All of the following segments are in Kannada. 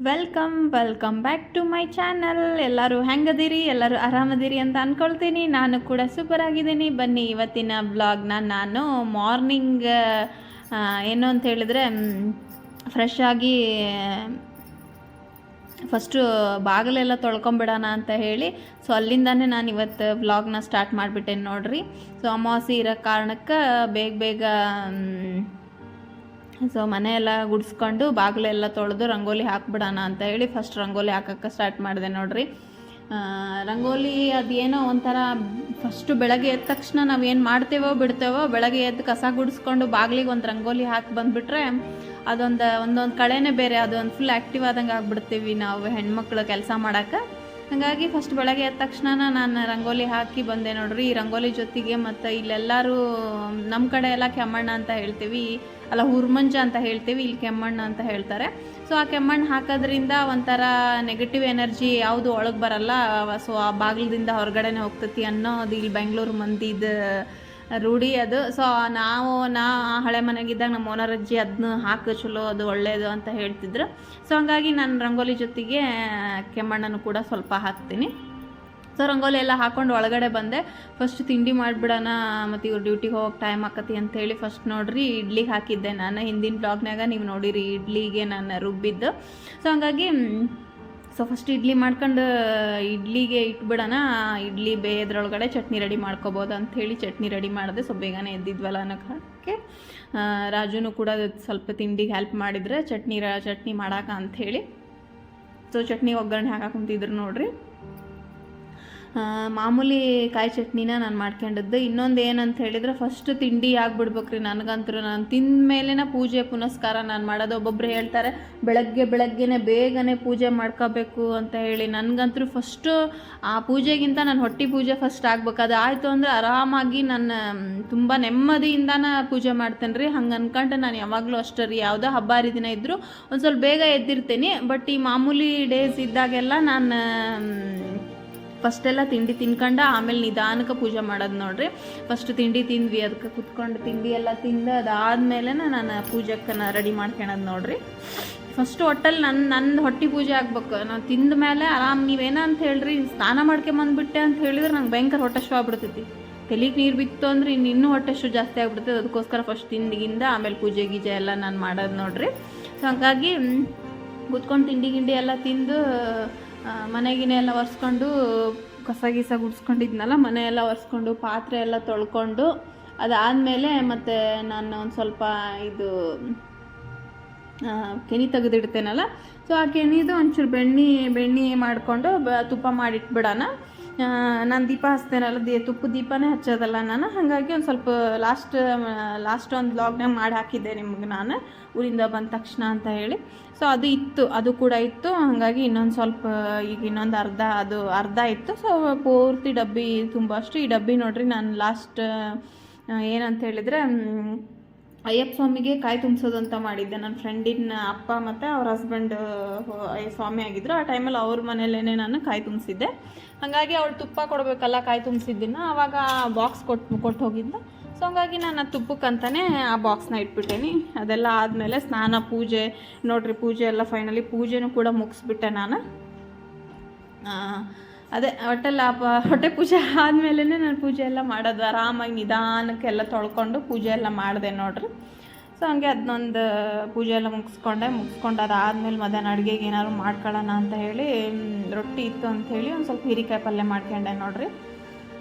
Welcome welcome back to my channel ಎಲ್ಲರೂ ಹೆಂಗದಿರಿ? ಎಲ್ಲರೂ ಆರಾಮದಿರಿ ಅಂತ ಅಂದ್ಕೊಳ್ತೀನಿ ನಾನು ಕೂಡ ಸೂಪರ್ ಆಗಿದ್ದೀನಿ ಬನ್ನಿ ಇವತ್ತಿನ ಬ್ಲಾಗ್ನ ನಾನು ಮಾರ್ನಿಂಗ್ ಏನು ಅಂತ ಹೇಳಿದ್ರೆ ಫ್ರೆಶ್ ಆಗಿ ಫಸ್ಟು ಬಾಗಿಲೆಲ್ಲ ತೊಳ್ಕೊಂಬಿಡೋಣ ಅಂತ ಹೇಳಿ ಸೊ ಅಲ್ಲಿಂದಾನೇ ನಾನು ಇವತ್ತು ವ್ಲಾಗ್ನ ಸ್ಟಾರ್ಟ್ ಮಾಡಿಬಿಟ್ಟೆ ನೋಡ್ರಿ. ಸೊ ಅಮಾವಾಸ್ಯೆ ಇರೋ ಕಾರಣಕ್ಕೆ ಬೇಗ ಬೇಗ ಸೊ ಮನೆಯೆಲ್ಲ ಗುಡಿಸ್ಕೊಂಡು ಬಾಗಿಲೆಲ್ಲ ತೊಳೆದು ರಂಗೋಲಿ ಹಾಕ್ಬಿಡೋಣ ಅಂತ ಹೇಳಿ ಫಸ್ಟ್ ರಂಗೋಲಿ ಹಾಕೋಕ್ಕೆ ಸ್ಟಾರ್ಟ್ ಮಾಡಿದೆ ನೋಡಿರಿ. ರಂಗೋಲಿ ಅದೇನೋ ಒಂಥರ ಫಸ್ಟು ಬೆಳಗ್ಗೆ ಎದ್ದ ತಕ್ಷಣ ನಾವು ಏನು ಮಾಡ್ತೇವೋ ಬಿಡ್ತೇವೋ ಬೆಳಗ್ಗೆ ಎದ್ದು ಕಸ ಗುಡಿಸ್ಕೊಂಡು ಬಾಗಿಲಿಗೆ ಒಂದು ರಂಗೋಲಿ ಹಾಕಿ ಬಂದುಬಿಟ್ರೆ ಅದೊಂದು, ಒಂದೊಂದು ಕಳೆನೇ ಬೇರೆ, ಅದೊಂದು ಫುಲ್ ಆ್ಯಕ್ಟಿವ್ ಆದಂಗೆ ಆಗಿಬಿಡ್ತೀವಿ ನಾವು ಹೆಣ್ಮಕ್ಳು ಕೆಲಸ ಮಾಡೋಕ್ಕೆ. ಹಾಗಾಗಿ ಫಸ್ಟ್ ಬೆಳಗ್ಗೆ ಎದ್ದ ತಕ್ಷಣ ನಾನು ರಂಗೋಲಿ ಹಾಕಿ ಬಂದೆ ನೋಡ್ರಿ. ಈ ರಂಗೋಲಿ ಜೊತೆಗೆ ಮತ್ತು ಇಲ್ಲೆಲ್ಲರೂ ನಮ್ಮ ಕಡೆ ಎಲ್ಲ ಕೆಮ್ಮಣ್ಣ ಅಂತ ಹೇಳ್ತೀವಿ. ಅಲ್ಲ ಹುರ್ಮಂಜ ಅಂತ ಹೇಳ್ತೀವಿ, ಇಲ್ಲಿ ಕೆಮ್ಮಣ್ಣ ಅಂತ ಹೇಳ್ತಾರೆ. ಸೊ ಆ ಕೆಮ್ಮಣ್ಣು ಹಾಕೋದ್ರಿಂದ ಒಂಥರ ನೆಗೆಟಿವ್ ಎನರ್ಜಿ ಯಾವುದು ಒಳಗೆ ಬರಲ್ಲ. ಸೊ ಆ ಬಾಗಿಲದಿಂದ ಹೊರಗಡೆನೇ ಹೋಗ್ತತಿ ಅನ್ನೋದು ಇಲ್ಲಿ ಬೆಂಗಳೂರು ಮಂದಿದ ರೂಢಿ ಅದು. ಸೊ ನಾವು, ನಾ ಹಳೆ ಮನೆಗಿದ್ದಾಗ ನಮ್ಮ ಓನರ್ ಅಜ್ಜಿ ಅದನ್ನ ಹಾಕು, ಚಲೋ, ಅದು ಒಳ್ಳೆಯದು ಅಂತ ಹೇಳ್ತಿದ್ರು. ಸೊ ಹಂಗಾಗಿ ನಾನು ರಂಗೋಲಿ ಜೊತೆಗೆ, ಕೆಮ್ಮಣ್ಣನ್ನು ಕೂಡ ಸ್ವಲ್ಪ ಹಾಕ್ತೀನಿ. ಸೊ ರಂಗೋಲಿ ಎಲ್ಲ ಹಾಕೊಂಡು ಒಳಗಡೆ ಬಂದೆ. ಫಸ್ಟ್ ತಿಂಡಿ ಮಾಡಿಬಿಡೋಣ, ಮತ್ತು ಇವ್ರು ಡ್ಯೂಟಿಗೆ ಹೋಗೋಕೆ ಟೈಮ್ ಆಕತಿ ಅಂತೇಳಿ ಫಸ್ಟ್ ನೋಡ್ರಿ, ಇಡ್ಲಿಗೆ ಹಾಕಿದ್ದೆ ನಾನು. ಹಿಂದಿನ ಬ್ಲಾಗ್ನಾಗ ನೀವು ನೋಡಿರಿ, ಇಡ್ಲಿಗೆ ನಾನು ರುಬ್ಬಿದ್ದು. ಸೊ ಹಂಗಾಗಿ ಸೊ ಫಸ್ಟ್ ಇಡ್ಲಿ ಮಾಡ್ಕೊಂಡು, ಇಡ್ಲಿಗೆ ಇಟ್ಬಿಡೋಣ. ಇಡ್ಲಿ ಬೇಯದ್ರೊಳಗಡೆ ಚಟ್ನಿ ರೆಡಿ ಮಾಡ್ಕೋಬೋದು ಅಂಥೇಳಿ ಚಟ್ನಿ ರೆಡಿ ಮಾಡಿದೆ. ಸೊ ಬೇಗನೆ ಎದ್ದಿದ್ವಲ್ಲ ಅನ್ನೋಕ್ಕೆ ರಾಜುನು ಕೂಡ ಸ್ವಲ್ಪ ತಿಂಡಿಗೆ ಹೆಲ್ಪ್ ಮಾಡಿದ್ರೆ ಚಟ್ನಿ ಚಟ್ನಿ ಮಾಡಾಕ ಅಂಥೇಳಿ ಸೊ ಚಟ್ನಿ ಒಗ್ಗರಣೆ ಹಾಕಕ್ಕೆ ಕುಂತಿದ್ರು ನೋಡ್ರಿ. ಮಾಮೂಲಿ ಕಾಯಿ ಚಟ್ನಿನ ನಾನು ಮಾಡ್ಕೊಂಡಿದ್ದು. ಇನ್ನೊಂದು ಏನಂತ ಹೇಳಿದ್ರೆ ಫಸ್ಟ್ ತಿಂಡಿ ಆಗಿಬಿಡ್ಬೇಕ್ರಿ ನನಗಂತೂ ನಾನು ತಿಂದ ಮೇಲೇ ಪೂಜೆ ಪುನಸ್ಕಾರ ನಾನು ಮಾಡೋದು. ಒಬ್ಬೊಬ್ರು ಹೇಳ್ತಾರೆ, ಬೆಳಗ್ಗೆ ಬೆಳಗ್ಗೆನೇ ಬೇಗನೆ ಪೂಜೆ ಮಾಡ್ಕೋಬೇಕು ಅಂತ ಹೇಳಿ. ನನಗಂತೂ ಫಸ್ಟು ಆ ಪೂಜೆಗಿಂತ ನಾನು ಹೊಟ್ಟೆ ಪೂಜೆ ಫಸ್ಟ್ ಆಗ್ಬೇಕು. ಅದು ಆಯಿತು ಅಂದರೆ ಆರಾಮಾಗಿ ನಾನು ತುಂಬ ನೆಮ್ಮದಿಯಿಂದನ ಪೂಜೆ ಮಾಡ್ತೇನೆ ರೀ ಹಂಗೆ ಅನ್ಕೊಂಡು ನಾನು ಯಾವಾಗಲೂ ಅಷ್ಟೇ ರೀ. ಯಾವುದೋ ಹಬ್ಬ ಹರಿದಿನ ಇದ್ದರೂ ಒಂದು ಸ್ವಲ್ಪ ಬೇಗ ಎದ್ದಿರ್ತೀನಿ. ಬಟ್ ಈ ಮಾಮೂಲಿ ಡೇಸ್ ಇದ್ದಾಗೆಲ್ಲ ನಾನು ಫಸ್ಟೆಲ್ಲ ತಿಂಡಿ ತಿನ್ಕೊಂಡು ಆಮೇಲೆ ನಿಧಾನಕ್ಕೆ ಪೂಜೆ ಮಾಡೋದು ನೋಡ್ರಿ. ಫಸ್ಟ್ ತಿಂಡಿ ತಿಂದ್ವಿ ಅದಕ್ಕೆ ಕುತ್ಕೊಂಡು ತಿಂಡಿ ಎಲ್ಲ ತಿಂದು ಅದಾದಮೇಲೆ ನಾನು ಪೂಜೆಕ್ಕೆ ರೆಡಿ ಮಾಡ್ಕೊಳೋದು ನೋಡ್ರಿ. ಫಸ್ಟ್ ಒಟ್ಟಲ್ಲಿ ನನ್ನ ನಂದು ಹೊಟ್ಟೆ ಪೂಜೆ ಆಗ್ಬೇಕು. ನಾನು ತಿಂದ ಮೇಲೆ ಆರಾಮ್ ನೀವೇನ ಅಂತ ಹೇಳ್ರಿ, ಸ್ನಾನ ಮಾಡ್ಕೊಂಬಂದ್ಬಿಟ್ಟೆ ಅಂತ ಹೇಳಿದ್ರೆ ನಂಗೆ ಭಯಂಕರ ಹೊಟ್ಟೆ ಶೋ ಆಗ್ಬಿಡ್ತೈತಿ. ತಲೆಗೆ ನೀರು ಬಿತ್ತು ಅಂದ್ರೆ ಇನ್ನು ಇನ್ನೂ ಹೊಟ್ಟೆ ಶೋ ಜಾಸ್ತಿ ಆಗ್ಬಿಡ್ತದೆ ಅದಕ್ಕೋಸ್ಕರ ಫಸ್ಟ್ ತಿಂದಿಗಿಂದ ಆಮೇಲೆ ಪೂಜೆ ಗೀಜೆ ಎಲ್ಲ ನಾನು ಮಾಡೋದು ನೋಡ್ರಿ. ಸೊ ಹಂಗಾಗಿ ಕುತ್ಕೊಂಡು ತಿಂಡಿ ಗಿಂಡಿ ಎಲ್ಲ ತಿಂದು ಮನೆಗಿನ ಎಲ್ಲ ಒರೆಸ್ಕೊಂಡು ಕಸ ಗೀಸ ಗುಡಿಸ್ಕೊಂಡಿದ್ನಲ್ಲ, ಮನೆ ಎಲ್ಲ ಒರೆಸ್ಕೊಂಡು ಪಾತ್ರೆ ಎಲ್ಲ ತೊಳ್ಕೊಂಡು ಅದಾದಮೇಲೆ ಮತ್ತು ನಾನು ಒಂದು ಸ್ವಲ್ಪ ಇದು ಕೆನೆ ತೆಗೆದಿಡ್ತೇನಲ್ಲ, ಸೊ ಆ ಕೆನಿದು ಒಂಚೂರು ಬೆಣ್ಣೆ ಬೆಣ್ಣೆ ಮಾಡಿಕೊಂಡು ಬ, ತುಪ್ಪ ಮಾಡಿಟ್ಬಿಡೋಣ. ನಾನು ದೀಪ ಹಚ್ತೇನಲ್ಲ ದೇ, ತುಪ್ಪ ದೀಪನೇ ಹಚ್ಚೋದಲ್ಲ ನಾನು. ಹಾಗಾಗಿ ಒಂದು ಸ್ವಲ್ಪ ಲಾಸ್ಟ್ ಲಾಸ್ಟ್ ಒಂದು ಬ್ಲಾಗ್ನಾಗ ಮಾಡಿ ಹಾಕಿದ್ದೆ ನಿಮ್ಗೆ ನಾನು. ಊರಿಂದ ಬಂದ ತಕ್ಷಣ ಅಂತ ಹೇಳಿ. ಸೊ ಅದು ಇತ್ತು, ಅದು ಕೂಡ ಇತ್ತು. ಹಾಗಾಗಿ ಇನ್ನೊಂದು ಸ್ವಲ್ಪ, ಈಗ ಇನ್ನೊಂದು ಅರ್ಧ, ಅದು ಅರ್ಧ ಇತ್ತು. ಸೊ ಪೂರ್ತಿ ಡಬ್ಬಿ ತುಂಬ ಅಷ್ಟು. ಈ ಡಬ್ಬಿ ನೋಡ್ರಿ, ನಾನು ಲಾಸ್ಟ್ ಏನಂತ ಹೇಳಿದರೆ ಅಯ್ಯಪ್ಪ ಸ್ವಾಮಿಗೆ ಕಾಯಿ ತುಂಬಿಸೋದಂತ ಮಾಡಿದ್ದೆ. ನನ್ನ ಫ್ರೆಂಡಿನ ಅಪ್ಪ ಮತ್ತು ಅವ್ರ ಹಸ್ಬೆಂಡ್ ಸ್ವಾಮಿ ಆಗಿದ್ರು. ಆ ಟೈಮಲ್ಲಿ ಅವ್ರ ಮನೇಲೇ ನಾನು ಕಾಯಿ ತುಂಬಿಸಿದ್ದೆ. ಹಾಗಾಗಿ ಅವಳು ತುಪ್ಪ ಕೊಡಬೇಕಲ್ಲ, ಕಾಯಿ ತುಂಬಿಸಿದ್ದನ್ನು ಆವಾಗ ಬಾಕ್ಸ್ ಕೊಟ್ಟು ಕೊಟ್ಟು ಹೋಗಿದ್ದೆ ಸೊ ಹಂಗಾಗಿ ನಾನು ಆ ತುಪ್ಪಕ್ಕಂತಲೇ ಆ ಬಾಕ್ಸ್ನ ಇಟ್ಬಿಟ್ಟೇನಿ. ಅದೆಲ್ಲ ಆದಮೇಲೆ ಸ್ನಾನ, ಪೂಜೆ, ನೋಡ್ರಿ ಪೂಜೆ ಎಲ್ಲ ಫೈನಲಿ ಪೂಜೆನೂ ಕೂಡ ಮುಗಿಸ್ಬಿಟ್ಟೆ ನಾನು. ಅದೇ ಹೊಟ್ಟೆ ಪ- ಹೊಟ್ಟೆ ಪೂಜೆ ಆದಮೇಲೆ ನಾನು ಪೂಜೆ ಎಲ್ಲ ಮಾಡೋದು, ಆರಾಮಾಗಿ ನಿಧಾನಕ್ಕೆಲ್ಲ ತೊಳ್ಕೊಂಡು ಪೂಜೆ ಎಲ್ಲ ಮಾಡಿದೆ ನೋಡ್ರಿ. ಸೊ ಹಂಗೆ ಅದನ್ನೊಂದು ಪೂಜೆ ಎಲ್ಲ ಮುಗಿಸ್ಕೊಂಡೆ. ಮುಗಿಸ್ಕೊಂಡು ಅದಾದಮೇಲೆ ಮಧ್ಯಾಹ್ನ ಅಡುಗೆಗೆ ಏನಾದ್ರು ಮಾಡ್ಕೊಳ್ಳೋಣ ಅಂತ ಹೇಳಿ ರೊಟ್ಟಿ ಇತ್ತು ಅಂತ ಹೇಳಿ ಒಂದು ಸ್ವಲ್ಪ ಹೀರಿಕಾಯಿ ಪಲ್ಯ ಮಾಡ್ಕೊಂಡೆ ನೋಡ್ರಿ.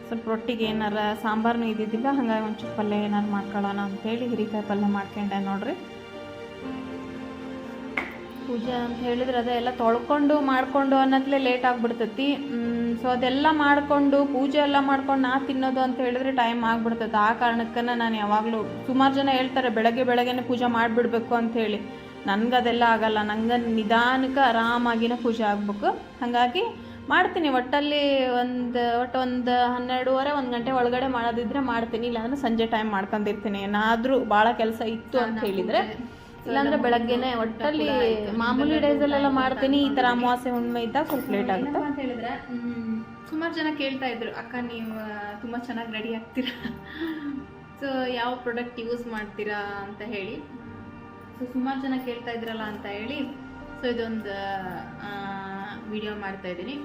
ಸ್ವಲ್ಪ ರೊಟ್ಟಿಗೆ ಏನಾರ ಸಾಂಬಾರನು ಇದ್ದಿದ್ದಿಲ್ಲ, ಹಾಗಾಗಿ ಒಂಚೂರು ಪಲ್ಯ ಏನಾರು ಮಾಡ್ಕೊಳ್ಳೋಣ ಅಂತೇಳಿ ಹೀರಿಕಾಯಿ ಪಲ್ಯ ಮಾಡ್ಕೊಂಡೆ ನೋಡ್ರಿ. ಪೂಜೆ ಅಂತ ಹೇಳಿದ್ರೆ ಅದೇ ಎಲ್ಲ ತೊಳ್ಕೊಂಡು ಮಾಡಿಕೊಂಡು ಅನ್ನೋದ್ಲೇ ಲೇಟ್ ಆಗಿಬಿಡ್ತೈತಿ. ಸೊ ಅದೆಲ್ಲ ಮಾಡಿಕೊಂಡು ಪೂಜೆ ಎಲ್ಲ ಮಾಡ್ಕೊಂಡು ನಾ ತಿನ್ನೋದು ಅಂತ ಹೇಳಿದ್ರೆ ಟೈಮ್ ಆಗ್ಬಿಡ್ತದೆ. ಆ ಕಾರಣಕ್ಕನ್ನ ನಾನು ಯಾವಾಗಲೂ ಸುಮಾರು ಜನ ಹೇಳ್ತಾರೆ ಬೆಳಗ್ಗೆ ಬೆಳಗ್ಗೆನೇ ಪೂಜೆ ಮಾಡಿಬಿಡ್ಬೇಕು ಅಂಥೇಳಿ ನನಗೆ ಅದೆಲ್ಲ ಆಗಲ್ಲ. ನಂಗೆ ನಿಧಾನಕ್ಕೆ ಆರಾಮಾಗಿನ ಪೂಜೆ ಆಗಬೇಕು. ಹಾಗಾಗಿ ಮಾಡ್ತೀನಿ. ಒಟ್ಟಲ್ಲಿ ಒಂದು ಒಟ್ಟು ಒಂದು ಹನ್ನೆರಡೂವರೆ ಒಂದು ಗಂಟೆ ಒಳಗಡೆ ಮಾಡೋದಿದ್ರೆ ಮಾಡ್ತೀನಿ. ಇಲ್ಲಾಂದ್ರೆ ಸಂಜೆ ಟೈಮ್ ಮಾಡ್ಕೊಂಡಿರ್ತೀನಿ. ಏನಾದರೂ ಭಾಳ ಕೆಲಸ ಇತ್ತು ಅಂತ ಹೇಳಿದರೆ ಇಲ್ಲಾಂದ್ರೆ ಬೆಳಗ್ಗೆನೆ ಒಟ್ಟಲ್ಲಿ ಮಾಮೂಲಿ ಡೇಸಲ್ಲೆಲ್ಲ ಮಾಡ್ತೀನಿ ಈ ತರ ಅಮಾವಾಸ್ಯೆ ಹುಣ್ಣಿಮೆ ಇದ್ದಾಗ ಸ್ವಲ್ಪ ಲೇಟ್ ಆಗುತ್ತೆ. ಅಂತ ಹೇಳಿದ್ರೆ ಸುಮಾರು ಜನ ಕೇಳ್ತಾ ಇದ್ರು ಅಕ್ಕ ನೀವು ತುಂಬಾ ಚೆನ್ನಾಗಿ ರೆಡಿ ಆಗ್ತೀರಾ? ಸೊ ಯಾವ ಪ್ರಾಡಕ್ಟ್ ಯೂಸ್ ಮಾಡ್ತೀರಾ ಅಂತ ಹೇಳಿ. ಸೊ ಸುಮಾರು ಜನ ಕೇಳ್ತಾ ಇದ್ರಲ್ಲ ಅಂತ ಹೇಳಿ ಸೊ ಇದೊಂದು ವಿಡಿಯೋ ಮಾಡ್ತಾ ಇದ್ದೀನಿ.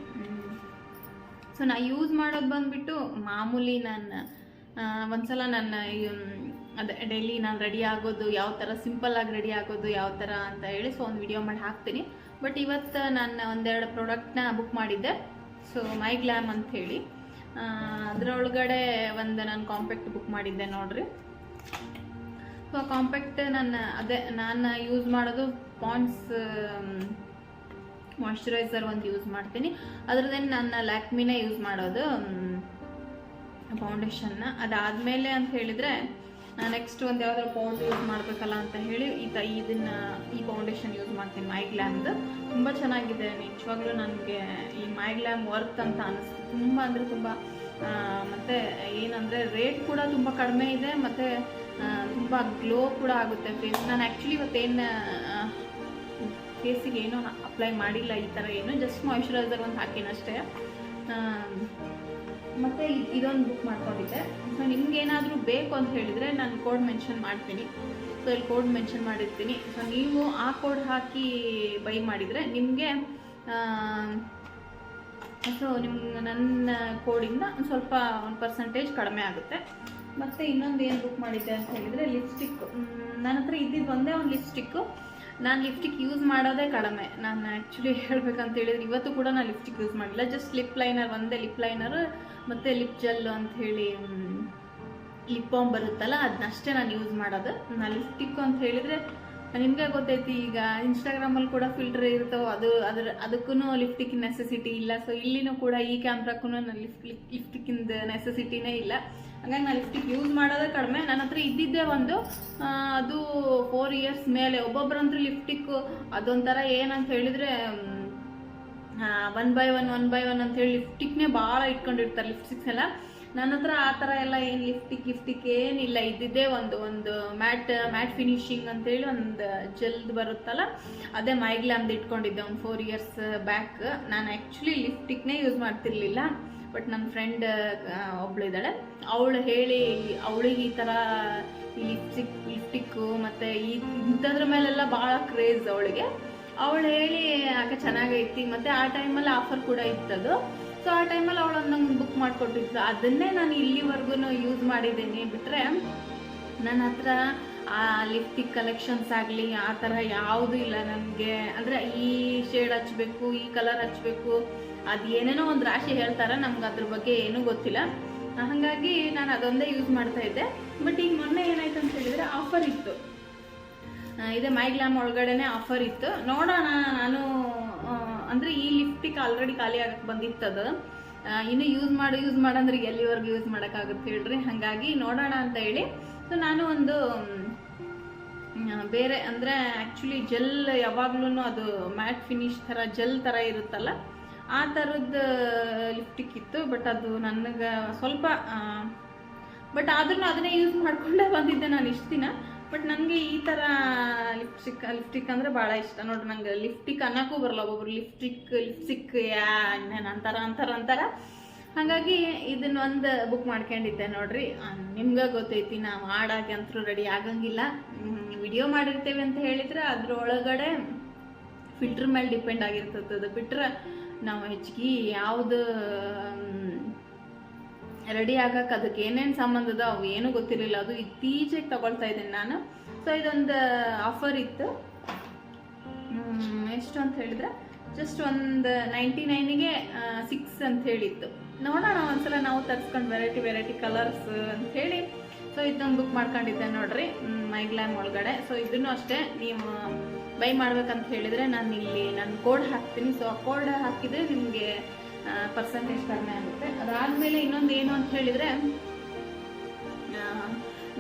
ಸೊ ನಾ ಯೂಸ್ ಮಾಡೋದು ಬಂದ್ಬಿಟ್ಟು ಮಾಮೂಲಿ ನಾನು ಒಂದ್ಸಲ ನನ್ನ ಅದೇ ಡೈಲಿ ನಾನು ರೆಡಿ ಆಗೋದು, ಯಾವ ಥರ ಸಿಂಪಲ್ಲಾಗಿ ರೆಡಿ ಆಗೋದು, ಯಾವ ಥರ ಅಂತ ಹೇಳಿ ಸೊ ಒಂದು ವಿಡಿಯೋ ಮಾಡಿ ಹಾಕ್ತೀನಿ. ಬಟ್ ಇವತ್ತು ನಾನು ಒಂದೆರಡು ಪ್ರಾಡಕ್ಟ್ನ ಬುಕ್ ಮಾಡಿದ್ದೆ. ಸೊ ಮೈ ಗ್ಲಾಮ್ ಅಂತ ಹೇಳಿ. ಅದರೊಳಗಡೆ ಒಂದು ನಾನು ಕಾಂಪ್ಯಾಕ್ಟ್ ಬುಕ್ ಮಾಡಿದ್ದೆ ನೋಡ್ರಿ. ಸೊ ಕಾಂಪ್ಯಾಕ್ಟ್ ನಾನು ಅದೇ, ನಾನು ಯೂಸ್ ಮಾಡೋದು ಪಾಂಡ್ಸ್ ಮಾಯಶ್ಚರೈಸರ್ ಒಂದು ಯೂಸ್ ಮಾಡ್ತೀನಿ. ಅದ್ರದ್ದೇನು ನಾನು ಲ್ಯಾಕ್ಮಿನೇ ಯೂಸ್ ಮಾಡೋದು ಫೌಂಡೇಶನ್ನ ಅದಾದಮೇಲೆ ಅಂತ ಹೇಳಿದರೆ ನೆಕ್ಸ್ಟ್ ಒಂದು ಯಾವ್ದಾದ್ರು ಪೌಂಡ್ ಯೂಸ್ ಮಾಡಬೇಕಲ್ಲ ಅಂತ ಹೇಳಿ ಈ ತ ಇದನ್ನ, ಈ ಫೌಂಡೇಶನ್ ಯೂಸ್ ಮಾಡ್ತೀನಿ ಮೈ ಗ್ಲ್ಯಾಮ್ದು ತುಂಬ ಚೆನ್ನಾಗಿದೆ, ನಿಜವಾಗ್ಲೂ ನನಗೆ ಈ ಮೈ ಗ್ಲ್ಯಾಮ್ ವರ್ಕ್ ಅಂತ ಅನಿಸ್ತು ತುಂಬ ಅಂದರೆ ತುಂಬ ಮತ್ತು ಏನಂದರೆ ರೇಟ್ ಕೂಡ ತುಂಬ ಕಡಿಮೆ ಇದೆ, ಮತ್ತು ತುಂಬ ಗ್ಲೋ ಕೂಡ ಆಗುತ್ತೆ ಫೇಸ್ ನಾನು ಆ್ಯಕ್ಚುಲಿ ಇವತ್ತೇನು ಫೇಸಿಗೆ ಏನೂ ಅಪ್ಲೈ ಮಾಡಿಲ್ಲ, ಈ ಥರ ಏನು ಜಸ್ಟ್ ಮಾಯ್ಶ್ಚರೈಸರ್ ಒಂದು ಹಾಕಿನಷ್ಟೇ. ಮತ್ತು ಇದೊಂದು ಬುಕ್ ಮಾಡ್ಕೊಂಡಿದ್ದೆ. ಸೊ ನಿಮ್ಗೆ ಏನಾದರೂ ಬೇಕು ಅಂತ ಹೇಳಿದರೆ ನಾನು ಕೋಡ್ ಮೆನ್ಷನ್ ಮಾಡ್ತೀನಿ. ಸೊ ಇಲ್ಲಿ ಕೋಡ್ ಮೆನ್ಷನ್ ಮಾಡಿರ್ತೀನಿ. ಸೊ ನೀವು ಆ ಕೋಡ್ ಹಾಕಿ ಬೈ ಮಾಡಿದರೆ ನಿಮಗೆ ಸೊ ನಿಮ್ಮ ನನ್ನ ಕೋಡಿಂದ ಒಂದು ಸ್ವಲ್ಪ ಒಂದು ಪರ್ಸೆಂಟೇಜ್ ಕಡಿಮೆ ಆಗುತ್ತೆ. ಮತ್ತು ಇನ್ನೊಂದು ಏನು ಬುಕ್ ಮಾಡಿದ್ದೆ ಅಂತ ಹೇಳಿದರೆ ಲಿಪ್ಸ್ಟಿಕ್ ನನ್ನ ಹತ್ರ ಇದ್ದಿದ್ದು ಒಂದೇ ಒಂದು ಲಿಪ್ಸ್ಟಿಕ್ಕು ನಾನು ಲಿಪ್ಸ್ಟಿಕ್ ಯೂಸ್ ಮಾಡೋದೇ ಕಡಿಮೆ. ನಾನು ಆ್ಯಕ್ಚುಲಿ ಹೇಳ್ಬೇಕಂತ ಹೇಳಿದ್ರೆ ಇವತ್ತು ಕೂಡ ನಾನು ಲಿಪ್ಸ್ಟಿಕ್ ಯೂಸ್ ಮಾಡಿಲ್ಲ. ಜಸ್ಟ್ ಲಿಪ್ ಲೈನರ್ ಒಂದೇ ಲಿಪ್ ಲೈನರ್ ಮತ್ತು ಲಿಪ್ ಜೆಲ್ ಅಂತ ಹೇಳಿ ಲಿಪ್ ಬಾಮ್ ಬರುತ್ತಲ್ಲ ಅದನ್ನಷ್ಟೇ ನಾನು ಯೂಸ್ ಮಾಡೋದು. ನಾನು ಲಿಪ್ಸ್ಟಿಕ್ ಅಂತ ಹೇಳಿದರೆ ನಿಮಗೆ ಗೊತ್ತೈತಿ, ಈಗ ಇನ್ಸ್ಟಾಗ್ರಾಮಲ್ಲಿ ಕೂಡ ಫಿಲ್ಟರ್ ಇರ್ತಾವೆ, ಅದು ಅದ್ರ ಅದಕ್ಕೂ ಲಿಫ್ಟಿಕ್ ನೆಸೆಸಿಟಿ ಇಲ್ಲ. ಸೊ ಇಲ್ಲಿನೂ ಕೂಡ ಈ ಕ್ಯಾಮ್ರಾಕ್ಕೂ ನಾನು ಲಿಫ್ಟ್ ಲಿಫ್ಟಿಕ್ಕಿಂದ ನೆಸೆಸಿಟಿನೇ ಇಲ್ಲ. ಹಂಗಾಗಿ ನಾನು ಲಿಫ್ಟಿಕ್ ಯೂಸ್ ಮಾಡೋದೇ ಕಡಿಮೆ. ನನ್ನ ಹತ್ರ ಇದ್ದಿದ್ದೇ ಒಂದು ಅದು ಫೋರ್ ಇಯರ್ಸ್ ಮೇಲೆ. ಒಬ್ಬೊಬ್ಬರಂತೂ ಲಿಫ್ಟಿಕ್ ಅದೊಂಥರ ಏನಂತ ಹೇಳಿದರೆ one by one one by one ಅಂತ ಹೇಳಿ ಲಿಫ್ಟಿಕ್ನೇ ಭಾಳ ಇಟ್ಕೊಂಡಿರ್ತಾರೆ ಲಿಪ್ಸ್ಟಿಕ್ಸ್ ಎಲ್ಲ. ನನ್ನ ಹತ್ರ ಆ ಥರ ಎಲ್ಲ ಏನು ಲಿಫ್ಟಿಕ್ ಗಿಫ್ಟಿಕ್ ಏನಿಲ್ಲ. ಇದ್ದಿದ್ದೇ ಒಂದು ಒಂದು ಮ್ಯಾಟ್ ಮ್ಯಾಟ್ ಫಿನಿಶಿಂಗ್ ಅಂತೇಳಿ ಒಂದು ಜಲ್ದ್ ಬರುತ್ತಲ್ಲ, ಅದೇ ಮೈಗ್ಲಾಮ್ದು ಇಟ್ಕೊಂಡಿದ್ದೆ ಒಂದು ಫೋರ್ ಇಯರ್ಸ್ ಬ್ಯಾಕ್ ನಾನು ಆ್ಯಕ್ಚುಲಿ ಲಿಫ್ಟಿಕ್ನೇ ಯೂಸ್ ಮಾಡ್ತಿರ್ಲಿಲ್ಲ ಬಟ್ ನನ್ನ ಫ್ರೆಂಡ್ ಒಬ್ಳಿದ್ದಾಳೆ ಅವಳು ಹೇಳಿ, ಅವಳಿಗೆ ಈ ಥರ ಈ ಲಿಪ್ಸ್ಟಿಕ್ ಲಿಪ್ಟಿಕ್ಕು ಮತ್ತು ಈ ಇಂಥದ್ರ ಮೇಲೆಲ್ಲ ಭಾಳ ಕ್ರೇಜ್ ಅವಳಿಗೆ. ಅವಳು ಹೇಳಿ, ಆಕೆ ಚೆನ್ನಾಗೈತಿ. ಮತ್ತು ಆ ಟೈಮಲ್ಲಿ ಆಫರ್ ಕೂಡ ಇತ್ತದು. ಸೊ ಆ ಟೈಮಲ್ಲಿ ಅವಳು ನಂಗೆ ಬುಕ್ ಮಾಡಿಕೊಟ್ಟಿದ್ಲು. ಅದನ್ನೇ ನಾನು ಇಲ್ಲಿವರೆಗೂ ಯೂಸ್ ಮಾಡಿದ್ದೀನಿ. ಬಿಟ್ಟರೆ ನನ್ನ ಹತ್ರ ಆ ಲಿಪ್ಸ್ಟಿಕ್ ಕಲೆಕ್ಷನ್ಸ್ ಆಗಲಿ, ಆ ಥರ ಯಾವುದೂ ಇಲ್ಲ ನನಗೆ. ಅಂದರೆ ಈ ಶೇಡ್ ಹಚ್ಚಬೇಕು ಈ ಕಲರ್ ಹಚ್ಚಬೇಕು ಅದು ಏನೇನೋ ಒಂದು ರಾಶಿ ಹೇಳ್ತಾರೆ, ನಮ್ಗೆ ಅದ್ರ ಬಗ್ಗೆ ಏನೂ ಗೊತ್ತಿಲ್ಲ. ಹಾಗಾಗಿ ನಾನು ಅದೊಂದೇ ಯೂಸ್ ಮಾಡ್ತಾ ಇದ್ದೆ. ಬಟ್ ಈಗ ಮೊನ್ನೆ ಏನಾಯ್ತು ಅಂತ ಹೇಳಿದರೆ ಆಫರ್ ಇತ್ತು. ಇದೆ ಮೈಗ್ಲಾಮ್ ಒಳಗಡೆನೆ ಆಫರ್ ಇತ್ತು. ನೋಡೋಣ, ನಾನು ಅಂದ್ರೆ ಈ ಲಿಫ್ಟಿಕ್ ಆಲ್ರೆಡಿ ಖಾಲಿ ಆಗಕ್ಕೆ ಬಂದಿತ್ತದು. ಇನ್ನು ಯೂಸ್ ಮಾಡಿ ಯೂಸ್ ಮಾಡಂದ್ರೆ ಎಲ್ಲಿವರೆಗೂ ಯೂಸ್ ಮಾಡೋಕ್ಕಾಗುತ್ತೆ ಹೇಳ್ರಿ. ಹಾಗಾಗಿ ನೋಡೋಣ ಅಂತ ಹೇಳಿ. ಸೊ ನಾನು ಒಂದು ಬೇರೆ ಅಂದರೆ ಆ್ಯಕ್ಚುಲಿ ಜೆಲ್ ಯಾವಾಗ್ಲೂ ಅದು ಮ್ಯಾಟ್ ಫಿನಿಶ್ ಥರ ಜೆಲ್ ಥರ ಇರುತ್ತಲ್ಲ, ಆ ಥರದ್ದು ಲಿಫ್ಟಿಕ್ ಇತ್ತು. ಬಟ್ ಅದು ನನಗೆ ಸ್ವಲ್ಪ ಬಟ್ ಆದ್ರೂ ಅದನ್ನೇ ಯೂಸ್ ಮಾಡಿಕೊಂಡೇ ಬಂದಿದ್ದೆ ನಾನು ಇಷ್ಟು ದಿನ. ಬಟ್ ನನಗೆ ಈ ಥರ ಲಿಪ್ಸ್ಟಿಕ್ ಲಿಪ್ಸ್ಟಿಕ್ ಅಂದರೆ ಭಾಳ ಇಷ್ಟ. ನೋಡ್ರಿ ನಂಗೆ ಲಿಪ್ಸ್ಟಿಕ್ ಅನ್ನೋಕ್ಕೂ ಬರಲ್ಲ. ಒಬ್ಬೊಬ್ರು ಲಿಪ್ಸ್ಟಿಕ್ ಲಿಪ್ಸ್ಟಿಕ್ ಯಾ ಅಂತಾರ ಅಂತಾರ ಅಂತಾರ. ಹಾಗಾಗಿ ಇದನ್ನ ಒಂದು ಬುಕ್ ಮಾಡ್ಕೊಂಡಿದ್ದೆ ನೋಡ್ರಿ. ನಿಮ್ಗೆ ಗೊತ್ತೈತಿ ನಾವು ಮಾಡಾಕೆ ಅಂತೂ ರೆಡಿ ಆಗಂಗಿಲ್ಲ. ವಿಡಿಯೋ ಮಾಡಿರ್ತೇವೆ ಅಂತ ಹೇಳಿದ್ರೆ ಅದ್ರೊಳಗಡೆ ಫಿಲ್ಟ್ರ್ ಮೇಲೆ ಡಿಪೆಂಡ್ ಆಗಿರ್ತದೆ ಅದು ಬಿಟ್ರೆ ನಾವು ಹೆಚ್ಚಿಗೆ ಯಾವುದು ರೆಡಿ ಆಗಕ್ಕೆ ಅದಕ್ಕೆ ಏನೇನು ಸಂಬಂಧದ ಅವು ಏನು ಗೊತ್ತಿರಲಿಲ್ಲ. ಅದು ಇತ್ತೀಚೆಗೆ ತಗೊಳ್ತಾ ಇದ್ದೀನಿ ನಾನು. ಸೊ ಇದೊಂದು ಆಫರ್ ಇತ್ತು. ಎಷ್ಟು ಅಂತ ಹೇಳಿದ್ರೆ ಜಸ್ಟ್ ಒಂದು ನೈಂಟಿ ನೈನಿಗೆ ಸಿಕ್ಸ್ ಅಂತ ಹೇಳಿತ್ತು. ನೋಡೋಣ, ಒಂದ್ಸಲ ನಾವು ತರ್ಸ್ಕೊಂಡು ವೆರೈಟಿ ವೆರೈಟಿ ಕಲರ್ಸ್ ಅಂತ ಹೇಳಿ. ಸೊ ಇದೊಂದು ಬುಕ್ ಮಾಡ್ಕೊಂಡಿದ್ದೆ ನೋಡ್ರಿ ಮೈಗ್ಲಾಮ್ ಒಳಗಡೆ. ಸೊ ಇದನ್ನು ಅಷ್ಟೇ, ನೀವು ಬೈ ಮಾಡ್ಬೇಕಂತ ಹೇಳಿದರೆ ನಾನು ಇಲ್ಲಿ ನನ್ನ ಕೋಡ್ ಹಾಕ್ತೀನಿ. ಸೊ ಆ ಕೋಡ್ ಹಾಕಿದರೆ ನಿಮಗೆ ಪರ್ಸೆಂಟೇಜ್ ಕಡಿಮೆ ಆಗುತ್ತೆ. ಅದಾದಮೇಲೆ ಇನ್ನೊಂದು ಏನು ಅಂತ ಹೇಳಿದ್ರೆ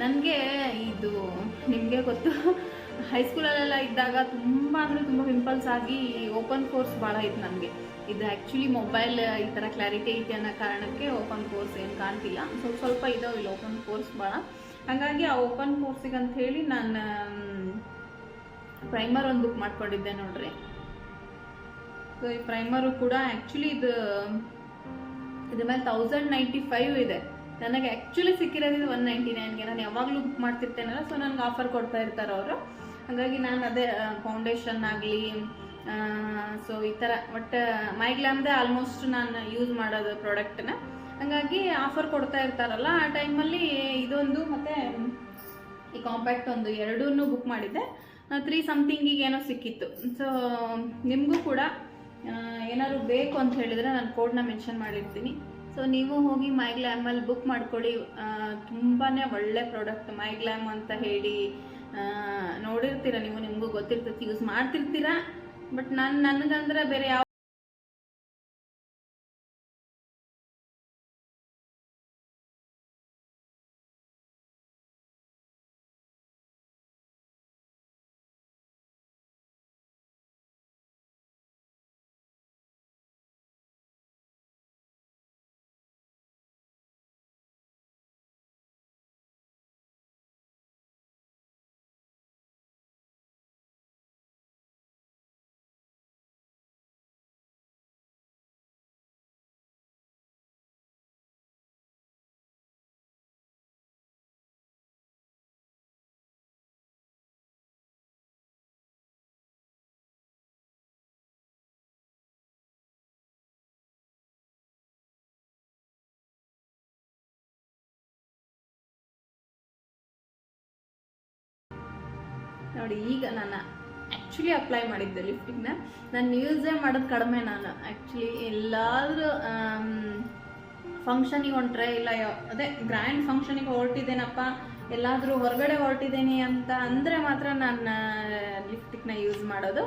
ನನಗೆ ಇದು ನಿಮಗೆ ಗೊತ್ತು. ಹೈಸ್ಕೂಲಲ್ಲೆಲ್ಲ ಇದ್ದಾಗ ತುಂಬ ಅಂದರೆ ತುಂಬ ಪಿಂಪಲ್ಸ್ ಆಗಿ ಓಪನ್ ಕೋರ್ಸ್ ಭಾಳ ಇತ್ತು ನನಗೆ. ಇದು ಆ್ಯಕ್ಚುಲಿ ಮೊಬೈಲ್ ಈ ಥರ ಕ್ಲಾರಿಟಿ ಐತೆ ಅನ್ನೋ ಕಾರಣಕ್ಕೆ ಓಪನ್ ಕೋರ್ಸ್ ಏನು ಕಾಣ್ತಿಲ್ಲ. ಸ್ವಲ್ಪ ಸ್ವಲ್ಪ ಇದಾವೆ ಇಲ್ಲಿ ಓಪನ್ ಕೋರ್ಸ್ ಭಾಳ ಹಾಗಾಗಿ ಆ ಓಪನ್ ಕೋರ್ಸಿಗೆ ಅಂತ ಹೇಳಿ ನಾನು ಪ್ರೈಮರ್ ಒಂದು ಬುಕ್ ಮಾಡ್ಕೊಂಡಿದ್ದೆ ನೋಡ್ರಿ. ಸೊ ಈ ಪ್ರೈಮರು ಕೂಡ ಆ್ಯಕ್ಚುಲಿ ಇದು, ಇದ್ರ ಮೇಲೆ ತೌಸಂಡ್ ನೈಂಟಿ ಫೈವ್ ಇದೆ. ನನಗೆ ಆ್ಯಕ್ಚುಲಿ ಸಿಕ್ಕಿರೋದು ಇದು ಒನ್ ನೈಂಟಿ ನೈನ್ಗೆ ನಾನು ಯಾವಾಗಲೂ ಬುಕ್ ಮಾಡ್ತಿರ್ತೇನಲ್ಲ ಸೊ ನನಗೆ ಆಫರ್ ಕೊಡ್ತಾ ಇರ್ತಾರೆ ಅವರು. ಹಾಗಾಗಿ ನಾನು ಅದೇ ಫೌಂಡೇಶನ್ ಆಗಲಿ ಸೊ ಈ ಥರ ಒಟ್ಟು ಮೈಗ್ಲಾಮ್ದೇ ಆಲ್ಮೋಸ್ಟ್ ನಾನು ಯೂಸ್ ಮಾಡೋದು ಪ್ರಾಡಕ್ಟನ್ನ ಹಾಗಾಗಿ ಆಫರ್ ಕೊಡ್ತಾ ಇರ್ತಾರಲ್ಲ, ಆ ಟೈಮಲ್ಲಿ ಇದೊಂದು ಮತ್ತು ಈ ಕಾಂಪ್ಯಾಕ್ಟ್ ಒಂದು ಎರಡೂ ಬುಕ್ ಮಾಡಿದ್ದೆ. ತ್ರೀ ಸಮಥಿಂಗಿಗೆ ಏನೋ ಸಿಕ್ಕಿತ್ತು. ಸೊ ನಿಮಗೂ ಕೂಡ ಏನಾದ್ರು ಬೇಕು ಅಂತ ಹೇಳಿದ್ರೆ ನಾನು ಕೋಡ್ನ ಮೆನ್ಷನ್ ಮಾಡಿರ್ತೀನಿ. ಸೊ ನೀವು ಹೋಗಿ ಮೈ ಗ್ಲ್ಯಾಮಲ್ಲಿ ಬುಕ್ ಮಾಡ್ಕೊಳ್ಳಿ ತುಂಬಾ ಒಳ್ಳೆ ಪ್ರಾಡಕ್ಟ್ ಮೈ ಗ್ಲ್ಯಾಮ್ ಅಂತ ಹೇಳಿ ನೋಡಿರ್ತೀರ ನೀವು, ನಿಮಗೂ ಗೊತ್ತಿರ್ತೈತಿ ಯೂಸ್ ಮಾಡ್ತಿರ್ತೀರ. ಬಟ್ ನಾನು, ನನಗಂದ್ರೆ ಬೇರೆ ಯಾವ ನೋಡಿ, ಈಗ ನಾನು ಆ್ಯಕ್ಚುಲಿ ಅಪ್ಲೈ ಮಾಡಿದ್ದೆ ಲಿಫ್ಟಿಂಗ್ನ ನಾನು ಯೂಸೇ ಮಾಡೋದು ಕಡಿಮೆ ನಾನು. ಆ್ಯಕ್ಚುಲಿ ಎಲ್ಲಾದರೂ ಫಂಕ್ಷನಿಗೆ ಹೊಂಟ್ರೆ ಇಲ್ಲ ಅದೇ ಗ್ರ್ಯಾಂಡ್ ಫಂಕ್ಷನಿಗೆ ಹೊರಟಿದ್ದೇನಪ್ಪ, ಎಲ್ಲಾದರೂ ಹೊರಗಡೆ ಹೊರಟಿದ್ದೀನಿ ಅಂತ ಅಂದರೆ ಮಾತ್ರ ನಾನು ಲಿಫ್ಟಿಕ್ನ ಯೂಸ್ ಮಾಡೋದು.